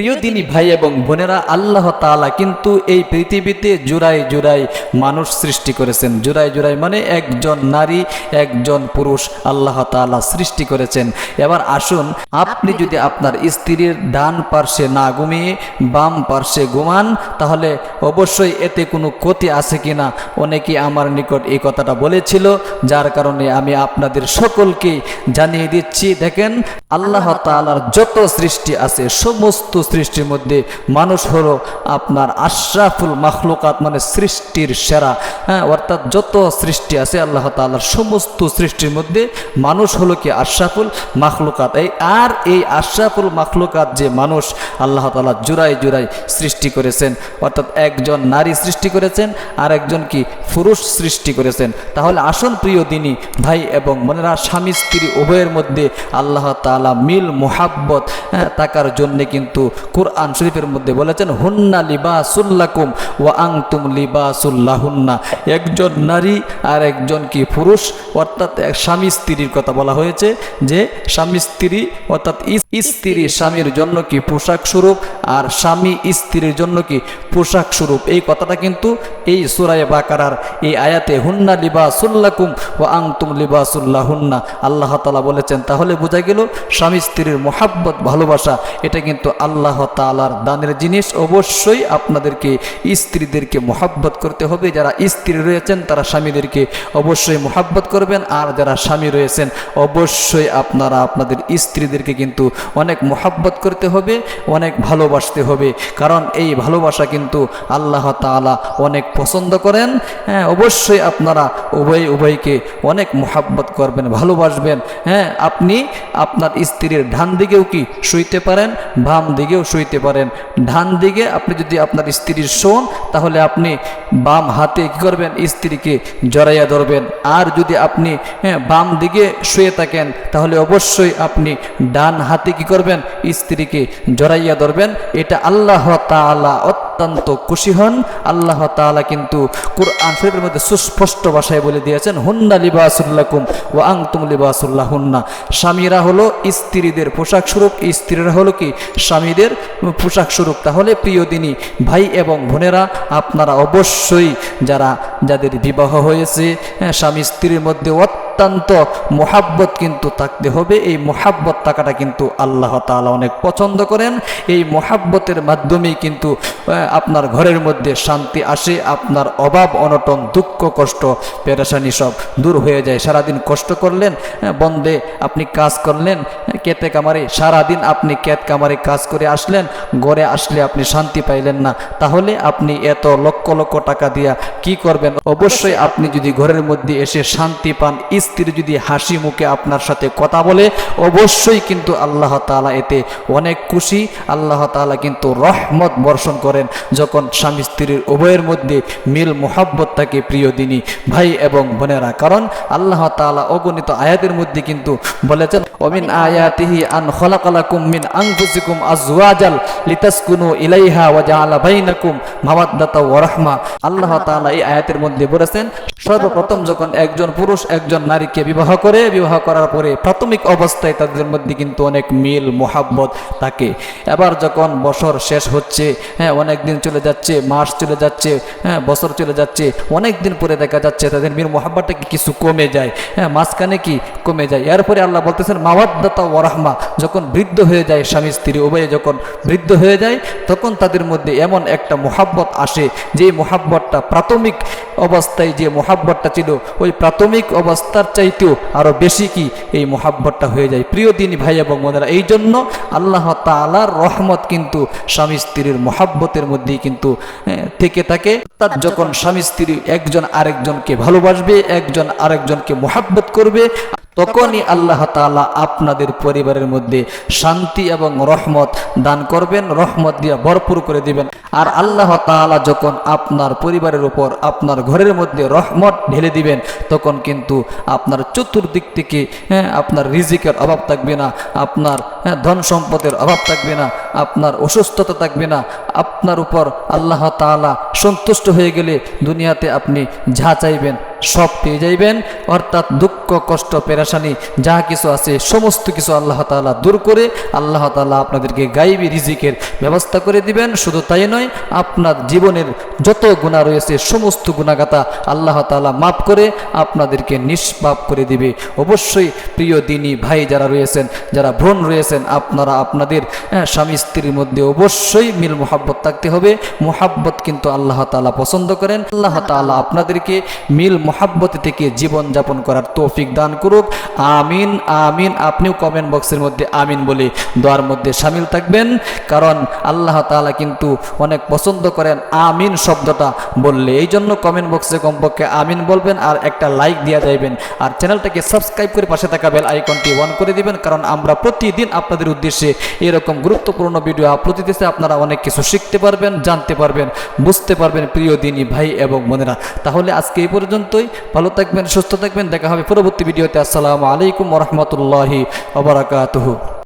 প্রিয় দিনী ভাই এবং বোনেরা, আল্লাহ তাআলা কিন্তু এই পৃথিবীতে জোড়াই জোড়াই মানুষ সৃষ্টি করেছেন। জোড়াই জোড়াই মানে একজন নারী, একজন পুরুষ আল্লাহ তাআলা সৃষ্টি করেছেন। এবার আসুন, আপনি যদি আপনার স্ত্রীর ডান পার্শ্বে না ঘুমিয়ে বাম পার্শ্বে ঘুমান, তাহলে অবশ্যই এতে কোনো ক্ষতি আছে কিনা? অনেকে আমার নিকট এই কথাটা বলেছিল, যার কারণে আমি আপনাদের সকলকে জানিয়ে দিচ্ছি, দেখেন আল্লাহ তাআলার যত সৃষ্টি আছে, সমস্ত সৃষ্টির মধ্যে মানুষ হলো আপনার আশরাফুল মাখলুকাত মানে সৃষ্টির সেরা। হ্যাঁ অর্থাৎ যত সৃষ্টি আছে আল্লাহ তাআলার সমস্ত সৃষ্টির মধ্যে মানুষ হলো কি আশরাফুল মাখলুকাত। এই আর এই আশরাফুল মাখলুকাত যে মানুষ আল্লাহ তাআলা জুড়াই জুড়াই সৃষ্টি করেছেন, অর্থাৎ একজন নারী সৃষ্টি করেছেন আর একজন কি পুরুষ সৃষ্টি করেছেন। তাহলে আসন প্রিয় দিনী ভাই এবং মনেরা স্বামী স্ত্রী উভয়ের মধ্যে আল্লাহ তাআলা মিল মোহাব্বত হ্যাঁ, থাকার জন্যে কিন্তু কোরআন শরীফের মধ্যে বলেছেন হুন্না লিবাসুল্লাকুম ওয়া আংতুম লিবাসুল্লাহুন্না একজন নারী আর একজন কি পুরুষ? অর্থাৎ এক স্বামী স্ত্রীর কথা বলা হয়েছে যে স্বামী স্ত্রী অর্থাৎ স্ত্রী স্বামীর জন্য কি পোশাক স্বরূপ আর স্বামী স্ত্রীর জন্য কি পোশাক স্বরূপ? এই কথাটা কিন্তু এই সুরায় বাকারার এই আয়াতে হুন্না লিবাসুল্লাকুম ও আংতুম লিবাসুল্লাহুন্না আল্লাহ তালা বলেছেন তাহলে বোঝা গেল স্বামী স্ত্রীর মোহাব্বত, ভালোবাসা, এটা কিন্তু আল্লাহ তালার দানের জিনিস। অবশ্যই আপনাদেরকে, স্ত্রীদেরকে মোহাব্বত করতে হবে। যারা স্ত্রী রয়েছেন, তারা স্বামীদেরকে অবশ্যই মোহাব্বত করবেন। আর যারা স্বামী রয়েছেন, অবশ্যই আপনারা আপনাদের স্ত্রীদেরকে কিন্তু অনেক মোহাব্বত করতে হবে, অনেক ভালোবাসতে হবে। কারণ এই ভালোবাসা কিন্তু আল্লাহ তাআলা অনেক পছন্দ করেন। হ্যাঁ অবশ্যই আপনারা উভয় উভয়কে অনেক মোহাব্বত করবেন, ভালোবাসবেন। হ্যাঁ আপনি আপনার স্ত্রীর ডান দিকেও কি শুইতে পারেন, বাম দিকেও শুইতে পারেন। ডান দিকে আপনি যদি আপনার স্ত্রীর শোন তাহলে আপনি বাম হাতে কি করবেন? স্ত্রীকে জড়াইয়া ধরবেন। আর যদি আপনি হ্যাঁ বাম দিকে শুয়ে থাকেন, তাহলে অবশ্যই আপনি ডান হাতে কি করবেন? স্ত্রীকে জড়াইয়া ধরবেন। এটা আল্লাহ তাআলা অত্যন্ত খুশি হন। আল্লাহ তাআলা কিন্তু কোরআন শরীফের মধ্যে সুস্পষ্ট ভাষায় বলে দিয়েছেন, হুন্না লিবাসুল্লাকুম ও আংতুম লিবাসুল্লাহ হুন্না স্বামীরা হলো স্ত্রীদের পোশাক স্বরূপ। স্ত্রীরা হলো কি? স্বামীদের পোশাক স্বরূপ। তাহলে প্রিয় দিনী, ভাই এবং বোনেরা আপনারা অবশ্যই যারা যাদের বিবাহ হয়েছে হ্যাঁ, স্বামী স্ত্রীর মধ্যে অত্যন্ত মোহাব্বত কিন্তু থাকতে হবে। এই মোহাব্বত থাকাটা কিন্তু আল্লাহ তাআলা অনেক পছন্দ করেন। এই মোহাব্বতের মাধ্যমেই কিন্তু আপনার ঘরের মধ্যে শান্তি আসে, আপনার অভাব, অনটন, দুঃখ, কষ্ট, পেরেশানি সব দূর হয়ে যায়। সারাদিন কষ্ট করলেন বন্ধে আপনি কাজ করলেন কেতে কামারে সারাদিন আপনি কেত কামারে কাজ করে আসলেন, ঘরে আসলে আপনি শান্তি পাইলেন না। তাহলে আপনি এত লক্ষ লক্ষ টাকা দিয়া কি করবেন? অবশ্যই আপনি যদি ঘরের মধ্যে এসে শান্তি পান স্ত্রী যদি হাসি মুখে আপনার সাথে কথা বলে, অবশ্যই কিন্তু আল্লাহ তালা এতে অনেক খুশি। আল্লাহ তালা কিন্তু রহমত বর্ষণ করেন যখন স্বামী স্ত্রীর উভয়ের মধ্যে মিল মোহাব্বত থাকে প্রিয় দিনী ভাই এবং বোনেরা। কারণ আল্লাহ তালা অগণিত আয়াতের মধ্যে কিন্তু বলেছেন অমিন আয়াতিহি আন খলাকালাকুম মিন আনফুসিকুম আজওয়াজাল লিতাসকুনু ইলাইহা ওয়া জাআলা বাইনাকুম মাওয়াদ্দাতা ওয়া রাহমা আল্লাহ তাআলা এই আয়াতের মধ্যে বলেছেন, সর্বপ্রথম যখন একজন পুরুষ একজন নারীকে বিবাহ করে, বিবাহ করার পরে প্রাথমিক অবস্থায় তাদের মধ্যে কিন্তু অনেক মিল, মোহাব্বত থাকে। এবার যখন বছর শেষ হচ্ছে হ্যাঁ অনেক দিন চলে যাচ্ছে, মাস চলে যাচ্ছে হ্যাঁ বছর চলে যাচ্ছে, অনেক দিন পরে দেখা যাচ্ছে তাদের মিল, মোহাব্বতটা কিছু কমে যায়? হ্যাঁ মাঝখানে কি কমে যায়? এরপরে আল্লাহ বলতেছেন মাওয়াদ্দাতা ওয়ারাহমা যখন বৃদ্ধ হয়ে যায় স্বামী স্ত্রী, উভয়ে যখন বৃদ্ধ হয়ে যায়, তখন তাদের মধ্যে এমন একটা মোহাব্বত আসে, যে মোহাব্বতটা প্রাথমিক অবস্থায় যে মোহাব্বতটা ছিল, ওই প্রাথমিক অবস্থার চাইতেও আরও বেশি কি এই মোহাব্বতটা হয়ে যায়। প্রিয় দিনী ভাই এবং বোনেরা, এই জন্য আল্লাহ তাআলার রহমত কিন্তু স্বামী স্ত্রীর মোহাব্বতের মধ্যেই কিন্তু থেকে থাকে। তার যখন স্বামী স্ত্রী একজন আরেকজনকে ভালোবাসবে, একজন আরেকজনকে মোহাব্বত করবে তখনই আল্লাহ তাআলা আপনাদের পরিবারের মধ্যে শান্তি এবং রহমত দান করবেন রহমত দিয়ে ভরপুর করে দিবেন। আর আল্লাহ তাআলা যখন আপনার পরিবারের উপর আপনার ঘরের মধ্যে রহমত ঢেলে দিবেন তখন কিন্তু আপনার চতুর্দিক থেকে হ্যাঁ আপনার রিজিকের অভাব থাকবে না আপনার হ্যাঁ, ধন সম্পদের অভাব থাকবে না আপনার অসুস্থতা থাকবে না আপনার উপর আল্লাহ তাআলা সন্তুষ্ট হয়ে গেলে দুনিয়াতে আপনি যা চাইবেন সব পেয়ে যাইবেন অর্থাৎ দুঃখ কষ্ট পেরাশানি যা কিছু আছে সমস্ত কিছু আল্লাহ তাআলা দূর করে আল্লাহ তাআলা আপনাদেরকে গাইবি রিজিকের ব্যবস্থা করে দিবেন। শুধু তাই নয় আপনার জীবনের যত গুণা রয়েছে সমস্ত গুণাগাতা আল্লাহ তাআলা মাফ করে আপনাদেরকে নিষ্পাপ করে দিবে। অবশ্যই প্রিয় দিনী ভাই যারা রয়েছেন যারা ভ্রণ রয়েছেন আপনারা আপনাদের হ্যাঁ, স্বামী স্ত্রীর মধ্যে অবশ্যই মিল মোহাব্বত থাকতে হবে। মোহাব্বত কিন্তু আল্লাহ তাআলা পছন্দ করেন। আল্লাহ তাআলা আপনাদেরকে মিল মোহাব্বত থেকে জীবন যাপন করার তৌফিক দান করুক। আমিন আমিন। আপনিও কমেন্ট বক্সের মধ্যে আমিন বলে দোয়ার মধ্যে সামিল থাকবেন। কারণ আল্লাহ তালা কিন্তু অনেক পছন্দ করেন আমিন শব্দটা বললে। এই জন্য কমেন্ট বক্সে কমপক্ষে আমিন বলবেন আর একটা লাইক দেওয়া যাইবেন। আর চ্যানেলটাকে সাবস্ক্রাইব করে পাশে থাকা বেল আইকনটি অন করে দিবেন। কারণ আমরা প্রতিদিন আপনাদের উদ্দেশ্যে এরকম গুরুত্বপূর্ণ ভিডিও আপলোড দিতেছে। আপনারা অনেক কিছু শিখতে পারবেন, জানতে পারবেন, বুঝতে পারবেন প্রিয় দিনী ভাই এবং বোনেরা। তাহলে আজকে এই পর্যন্তই ভালো থাকবেন সুস্থ থাকবেন। দেখা হবে পরবর্তী ভিডিওতে। আসসালামু আলাইকুম রহমতুল্লাহি ওবরাকাতুহু